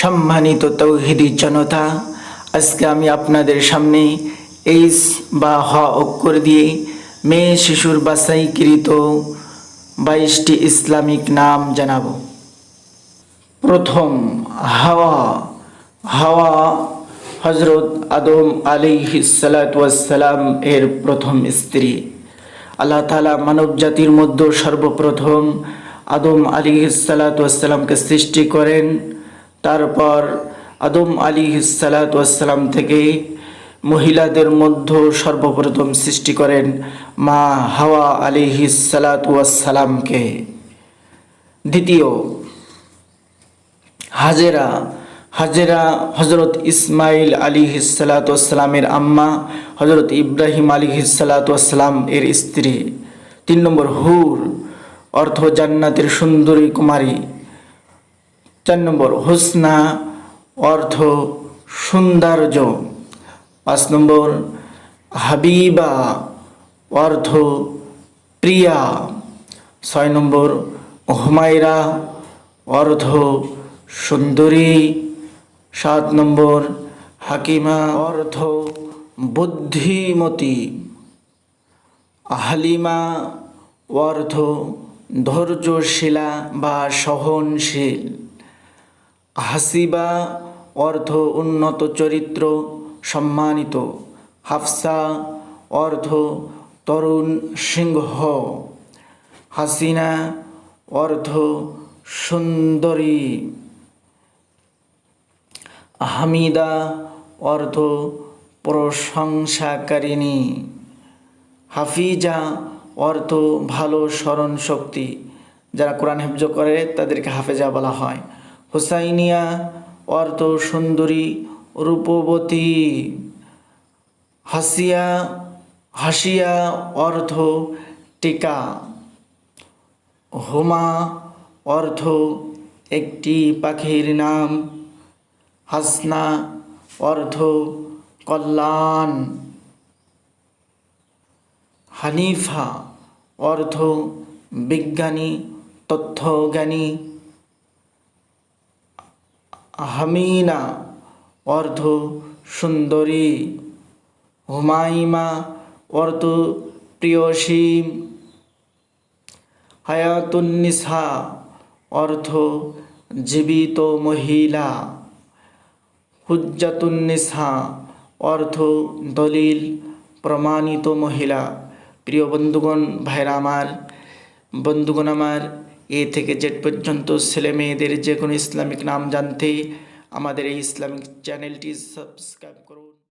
সম্মানিত তৌহিদি জনতা, আজকে আমি আপনাদের সামনে এইস বা হ অক্ষর দিয়ে মেয়ে শিশুর বাছাইকৃত বাইশটি ইসলামিক নাম জানাব। প্রথম, হাওয়া। হাওয়া হজরত আদম আলী সালাম এর প্রথম স্ত্রী। আল্লাহ তালা মানব জাতির মধ্যে সর্বপ্রথম আদম আলী সালাতামকে সৃষ্টি করেন। তারপর আদম আলী সালাতাম থেকে মহিলাদের মধ্যে সর্বপ্রথম সৃষ্টি করেন মা হাওয়া আলী সালাতামকে দ্বিতীয়, হাজেরা। হাজেরা হজরত ইসমাইল আলী সালাতামের আম্মা হজরত ইব্রাহিম আলী সালাতাম এর স্ত্রী। তিন নম্বর, হুর, অর্থ জান্নাতের সুন্দরী কুমারী। চার নম্বর, হোসনা অর্থ সৌন্দর্য। পাঁচ নম্বর, হাবিবা অর্থ প্রিয়া। ছয় নম্বর, হুমায়রা অর্থ সুন্দরী। সাত নম্বর, হাকিমা অর্থ বুদ্ধিমতী। হালিমা অর্থ ধৈর্যশীলা বা সহনশীল। হাসিবা অর্থ উন্নত চরিত্র সম্মানিত। হাফসা অর্থ তরুণ সিংহ। হাসিনা অর্থ সুন্দরী। হামিদা অর্থ প্রশংসাকারিণী। হাফিজা অর্থ ভালো স্মরণ শক্তি যারা কোরআন হেফজ করে, তাদেরকে হাফেজা বলা হয়। হুসাইনিয়া অর্থ সুন্দরী, রূপবতী। হাসিয়া হাসিয়া অর্থ টিকা। হোমা অর্থ একটি পাখির নাম। হাসনা অর্থ কল্যাণ। হানিফা অর্থ বিজ্ঞানী, তথ্যজ্ঞানী। হামিনা অর্থ সুন্দরী হুমাইমা অর্থ প্রিয়সী হায়াতুন্নিসা অর্থ জীবিত মহিলা। হুজ্জাতুন্নিসা অর্থ দলিল প্রমাণিত মহিলা। প্রিয় বন্ধুগণ, ভাইরা আমার, বন্ধুগণ আমার এ থেকে জেড পর্যন্ত ছেলে মেয়েদের যে কোনো ইসলামিক নাম জানতে আমাদের এই ইসলামিক চ্যানেলটি সাবস্ক্রাইব